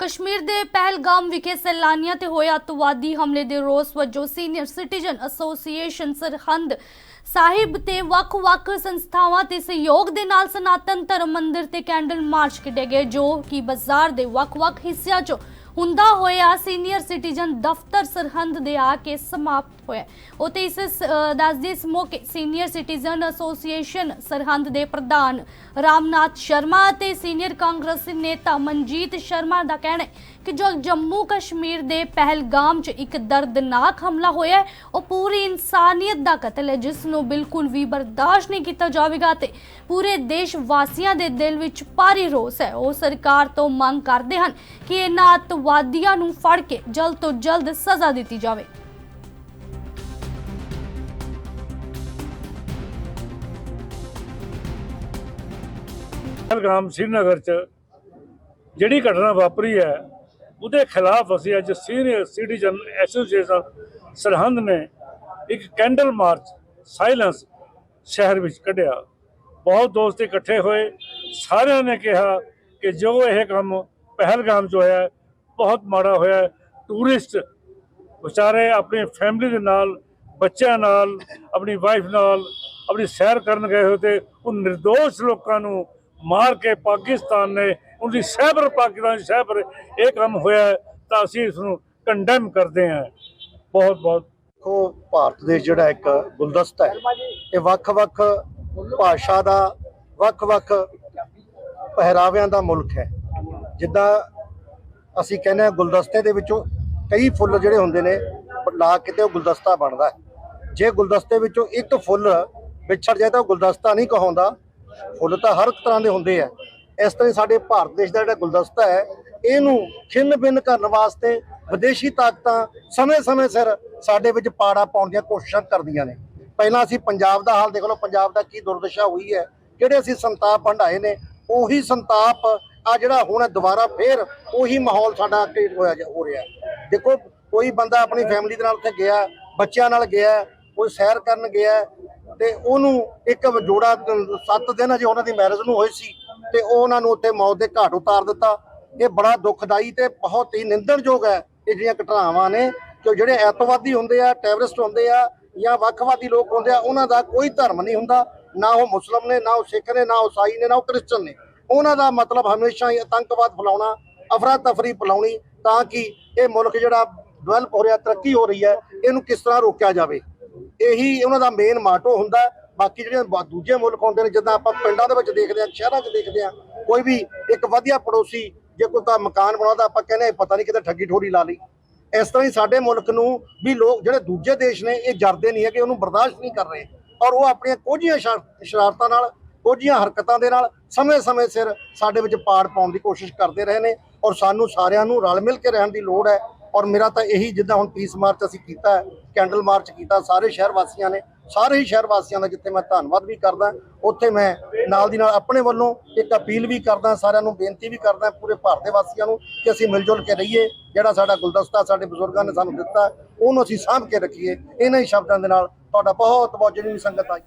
ਕਸ਼ਮੀਰ ਦੇ ਪਹਿਲਗਾਮ ਵਿਖੇ ਸੈਲਾਨੀਆਂ ਤੇ ਹੋਏ ਅੱਤਵਾਦੀ ਹਮਲੇ ਦੇ ਰੋਸ ਵਜੋਂ senior citizen association Sirhind Sahib ਤੇ ਵੱਖ-ਵੱਖ ਸੰਸਥਾਵਾਂ ਤੇ ਸਹਿਯੋਗ ਦੇ ਨਾਲ ਸਨਾਤਨ ਧਰਮ ਮੰਦਿਰ ਤੇ ਕੈਂਡਲ ਮਾਰਚ ਕੱਢੇ ਗਏ, ਜੋ ਕਿ ਬਾਜ਼ਾਰ ਦੇ ਵੱਖ-ਵੱਖ ਹਿੱਸਿਆਂ 'ਚ ਹੁੰਦਾ ਹੋਇਆ ਸੀਨੀਅਰ ਸਿਟੀਜ਼ਨ ਦਫ਼ਤਰ ਸਰਹੰਦ ਦੇ ਆ ਕੇ ਸਮਾਪਤ ਹੋਇਆ ਉਤੇ ਇਸ ਅ, ਦੱਸਦੇ ਇਸ ਮੌਕੇ ਸੀਨੀਅਰ ਸਿਟੀਜ਼ਨ ਐਸੋਸੀਏਸ਼ਨ ਸਰਹੰਦ ਦੇ ਪ੍ਰਧਾਨ ਰਾਮਨਾਥ ਸ਼ਰਮਾ ਅਤੇ ਸੀਨੀਅਰ ਕਾਂਗਰਸੀ ਨੇਤਾ ਮਨਜੀਤ ਸ਼ਰਮਾ ਦਾ ਕਹਿਣਾ ਹੈ ਕਿ ਜੋ ਜੰਮੂ ਕਸ਼ਮੀਰ ਦੇ ਪਹਿਲਗਾਮ 'ਚ ਇੱਕ ਦਰਦਨਾਕ ਹਮਲਾ ਹੋਇਆ ਉਹ ਪੂਰੀ ਇਨਸਾਨੀਅਤ ਦਾ ਕਤਲ ਹੈ ਜਿਸ ਨੂੰ ਬਿਲਕੁਲ ਵੀ ਬਰਦਾਸ਼ਤ ਨਹੀਂ ਕੀਤਾ ਜਾਵੇਗਾ ਤੇ ਪੂਰੇ ਦੇਸ਼ ਵਾਸੀਆਂ ਦੇ ਦਿਲ ਵਿੱਚ ਭਾਰੀ ਰੋਸ ਹੈ। ਉਹ ਸਰਕਾਰ ਤੋਂ ਮੰਗ ਕਰਦੇ ਹਨ ਕਿ ਇਹਨਾਂ ਅੱਤਵਾਦੀਆਂ ਨੂੰ ਫੜ ਕੇ ਜਲਦ ਤੋਂ ਜਲਦ ਸਜ਼ਾ ਦਿੱਤੀ ਜਾਵੇ। ਪਹਿਲਗਾਮ ਸ੍ਰੀਨਗਰ ਚ ਜਿਹੜੀ ਘਟਨਾ ਵਾਪਰੀ ਹੈ, ਉਹਦੇ ਖਿਲਾਫ ਅਸੀਂ ਅੱਜ ਸੀਨੀਅਰ ਸਿਟੀਜ਼ਨ ਐਸੋਸੀਏਸ਼ਨ ਸਰਹੰਦ ਨੇ ਇੱਕ ਕੈਂਡਲ ਮਾਰਚ ਸਾਇਲੈਂਸ ਸ਼ਹਿਰ ਵਿੱਚ ਕੱਢਿਆ। ਬਹੁਤ ਦੋਸਤ ਇਕੱਠੇ ਹੋਏ। ਸਾਰਿਆਂ ਨੇ ਕਿਹਾ ਕਿ ਜੋ ਇਹ ਕੰਮ ਪਹਿਲਗਾਮ 'ਚ ਹੋਇਆ, ਬਹੁਤ ਮਾੜਾ ਹੋਇਆ। ਟੂਰਿਸਟ ਵਿਚਾਰੇ ਆਪਣੀ ਫੈਮਿਲੀ ਦੇ ਨਾਲ, ਬੱਚਿਆਂ ਨਾਲ, ਆਪਣੀ ਵਾਈਫ ਨਾਲ ਆਪਣੀ ਸੈਰ ਕਰਨ ਗਏ ਹੋਏ ਤੇ ਉਹ નિર્ਦੋਸ਼ ਲੋਕਾਂ ਨੂੰ ਮਾਰ ਕੇ ਪਾਕਿਸਤਾਨ ਨੇ ਉਹਦੀ ਸਹਿਬਰ ਪਾਕਿਸਤਾਨ ਦੀ ਸਹਿਬਰ ਇਹ ਕੰਮ ਹੋਇਆ ਹੈ, ਤਾਂ ਅਸੀਂ ਇਸ ਨੂੰ ਕੰਡੈਮ ਕਰਦੇ ਹਾਂ। ਬਹੁਤ ਬਹੁਤ। ਦੇਖੋ ਭਾਰਤ ਦੇਸ਼ ਜਿਹੜਾ ਇੱਕ ਗੁਲਦਸਤਾ ਹੈ ਇਹ ਵੱਖ-ਵੱਖ ਭਾਸ਼ਾ ਦਾ ਵੱਖ-ਵੱਖ ਪਹਿਰਾਵਿਆਂ ਦਾ ਮੁਲਕ ਹੈ। ਜਿੱਦਾਂ ਅਸੀਂ ਕਹਿੰਦੇ ਹਾਂ ਗੁਲਦਸਤੇ ਦੇ ਵਿੱਚੋਂ ਕਈ ਫੁੱਲ ਜਿਹੜੇ ਹੁੰਦੇ ਨੇ ਲਾ ਕੇ ਤੇ ਉਹ ਗੁਲਦਸਤਾ ਬਣਦਾ ਜੇ ਗੁਲਦਸਤੇ ਵਿੱਚੋਂ ਇੱਕ ਫੁੱਲ ਵਿਛੜ ਜਾਏ ਤਾਂ ਉਹ ਗੁਲਦਸਤਾ ਨਹੀਂ ਕਹਾਉਂਦਾ। ਫੁੱਲ ਤਾਂ ਹਰ ਇੱਕ ਤਰ੍ਹਾਂ ਦੇ ਹੁੰਦੇ ਆ। ਇਸ ਤਰ੍ਹਾਂ ਹੀ ਸਾਡੇ ਭਾਰਤ ਦੇਸ਼ ਦਾ ਜਿਹੜਾ ਗੁਲਦਸਤਾ ਹੈ, ਇਹਨੂੰ ਖਿੰਨ ਬਿੰਨ ਕਰਨ ਵਾਸਤੇ ਵਿਦੇਸ਼ੀ ਤਾਕਤਾਂ ਸਮੇਂ-ਸਮੇਂ ਸਿਰ ਸਾਡੇ ਵਿੱਚ ਪਾੜਾ ਪਾਉਣ ਦੀਆਂ ਕੋਸ਼ਿਸ਼ਾਂ ਕਰਦੀਆਂ ਨੇ। ਪਹਿਲਾਂ ਅਸੀਂ ਪੰਜਾਬ ਦਾ ਹਾਲ ਦੇਖ ਲਓ, ਪੰਜਾਬ ਦਾ ਕੀ ਦੁਰਦਸ਼ਾ ਹੋਈ ਹੈ, ਜਿਹੜੇ ਅਸੀਂ ਸੰਤਾਪ ਹੰਢਾਏ ਨੇ, ਉਹੀ ਸੰਤਾਪ ਆ ਜਿਹੜਾ ਹੁਣ ਦੁਬਾਰਾ ਫੇਰ ਉਹੀ ਮਾਹੌਲ ਸਾਡਾ ਕ੍ਰੀਏਟ ਹੋਇਆ ਹੋ ਰਿਹਾ। ਦੇਖੋ, ਕੋਈ ਬੰਦਾ ਆਪਣੀ ਫੈਮਿਲੀ ਦੇ ਨਾਲ ਉੱਥੇ ਗਿਆ, ਬੱਚਿਆਂ ਨਾਲ ਗਿਆ, ਕੋਈ ਸੈਰ ਕਰਨ ਗਿਆ ਤੇ ਉਹਨੂੰ ਇੱਕ ਜੋੜਾ 7 ਦਿਨ ਅਜੇ ਉਹਨਾਂ ਦੀ ਮੈਰਿਜ ਨੂੰ ਹੋਈ ਸੀ ਤੇ ਉਹ ਉਹਨਾਂ ਨੂੰ ਉੱਥੇ ਮੌਤ ਦੇ ਘਾਟ ਉਤਾਰ ਦਿੱਤਾ। ਇਹ ਬੜਾ ਦੁਖਦਾਈ ਤੇ ਬਹੁਤ ਹੀ ਨਿੰਦਣਯੋਗ ਹੈ ਇਹ ਜਿਹੜੀਆਂ ਘਟਨਾਵਾਂ ਨੇ, ਕਿ ਜਿਹੜੇ ਐਤਵਾਦੀ ਹੁੰਦੇ ਆ ਟੈਰਰਿਸਟ ਹੁੰਦੇ ਆ ਜਾਂ ਵੱਖਵਾਦੀ ਲੋਕ ਹੁੰਦੇ ਆ, ਉਹਨਾਂ ਦਾ ਕੋਈ ਧਰਮ ਨਹੀਂ ਹੁੰਦਾ, ਨਾ ਉਹ ਮੁਸਲਮ ਨੇ, ਨਾ ਉਹ ਸਿੱਖ ਨੇ, ਨਾ ਉਹ ਈਸਾਈ ਨੇ, ਨਾ ਉਹ ਕ੍ਰਿਸਚਨ ਨੇ। ਉਹਨਾਂ ਦਾ ਮਤਲਬ ਹਮੇਸ਼ਾ ਹੀ ਆਤੰਕਵਾਦ ਫੈਲਾਉਣਾ ਅਫਰਾ ਤਫਰੀ ਫੈਲਾਉਣੀ, ਤਾਂ ਕਿ ਇਹ ਮੁਲਕ ਜਿਹੜਾ ਡਿਵੈਲਪ ਹੋ ਰਿਹਾ, ਤਰੱਕੀ ਹੋ ਰਹੀ ਹੈ, ਇਹਨੂੰ ਕਿਸ ਤਰ੍ਹਾਂ ਰੋਕਿਆ ਜਾਵੇ। ਇਹੀ ਉਹਨਾਂ ਦਾ ਮੇਨ ਮਾਟੋ ਹੁੰਦਾ ਬਾਕੀ ਜਿਹੜੇ ਬ- ਦੂਜੇ ਮੁਲਕ ਆਉਂਦੇ ਨੇ ਜਿੱਦਾਂ ਆਪਾਂ ਪਿੰਡਾਂ ਦੇ ਵਿੱਚ ਦੇਖਦੇ ਹਾਂ ਸ਼ਹਿਰਾਂ 'ਚ ਦੇਖਦੇ ਹਾਂ ਕੋਈ ਵੀ ਇੱਕ ਵਧੀਆ ਪੜੋਸੀ ਜੇ ਕੋਈ ਤਾਂ ਮਕਾਨ ਬਣਾਉਂਦਾ ਆਪਾਂ ਕਹਿੰਦੇ ਹਾਂ, ਪਤਾ ਨਹੀਂ ਕਿਤੇ ਠੱਗੀ ਠੋਰੀ ਲਾ ਲਈ। ਇਸ ਤਰ੍ਹਾਂ ਹੀ ਸਾਡੇ ਮੁਲਕ ਨੂੰ ਵੀ ਲੋਕ ਜਿਹੜੇ ਦੂਜੇ ਦੇਸ਼ ਨੇ ਇਹ ਜਰਦੇ ਨਹੀਂ ਹੈ ਕਿ ਉਹਨੂੰ ਬਰਦਾਸ਼ਤ ਨਹੀਂ ਕਰ ਰਹੇ। ਔਰ ਉਹ ਆਪਣੀਆਂ ਕੋਝੀਆਂ ਸ਼ਰ- ਸ਼ਰਾਰਤਾਂ ਨਾਲ ਕੋਝੀਆਂ ਹਰਕਤਾਂ ਦੇ ਨਾਲ ਸਮੇਂ-ਸਮੇਂ ਸਿਰ ਸਾਡੇ ਵਿੱਚ ਪਾੜ ਪਾਉਣ ਦੀ ਕੋਸ਼ਿਸ਼ ਕਰਦੇ ਰਹੇ ਨੇ। ਔਰ ਸਾਨੂੰ ਸਾਰਿਆਂ ਨੂੰ ਰਲ ਮਿਲ ਕੇ ਰਹਿਣ ਦੀ ਲੋੜ ਹੈ। ਔਰ ਮੇਰਾ ਤਾਂ ਇਹੀ ਜਿੱਦਾਂ ਹੁਣ ਪੀਸ ਮਾਰਚ ਅਸੀਂ ਕੀਤਾ ਕੈਂਡਲ ਮਾਰਚ ਕੀਤਾ, ਸਾਰੇ ਸ਼ਹਿਰ ਵਾਸੀਆਂ ਨੇ, ਸਾਰੇ ਹੀ ਸ਼ਹਿਰ ਵਾਸੀਆਂ ਦਾ ਜਿੱਥੇ ਮੈਂ ਧੰਨਵਾਦ ਵੀ ਕਰਦਾ, ਉੱਥੇ ਮੈਂ ਨਾਲ ਦੀ ਨਾਲ ਆਪਣੇ ਵੱਲੋਂ ਇੱਕ ਅਪੀਲ ਵੀ ਕਰਦਾ, ਸਾਰਿਆਂ ਨੂੰ ਬੇਨਤੀ ਵੀ ਕਰਦਾ ਪੂਰੇ ਭਾਰਤ ਦੇ ਵਾਸੀਆਂ ਨੂੰ ਕਿ ਅਸੀਂ ਮਿਲ ਜੁਲ ਕੇ ਰਹੀਏ, ਜਿਹੜਾ ਸਾਡਾ ਗੁਲਦਸਤਾ ਸਾਡੇ ਬਜ਼ੁਰਗਾਂ ਨੇ ਸਾਨੂੰ ਦਿੱਤਾ, ਉਹਨੂੰ ਅਸੀਂ ਸਾਂਭ ਕੇ ਰੱਖੀਏ, ਇਹਨਾਂ ਹੀ ਸ਼ਬਦਾਂ ਦੇ ਨਾਲ ਤੁਹਾਡਾ ਬਹੁਤ ਬਹੁਤ ਜਿਹੜੀ ਵੀ ਸੰਗਤ ਆਈ।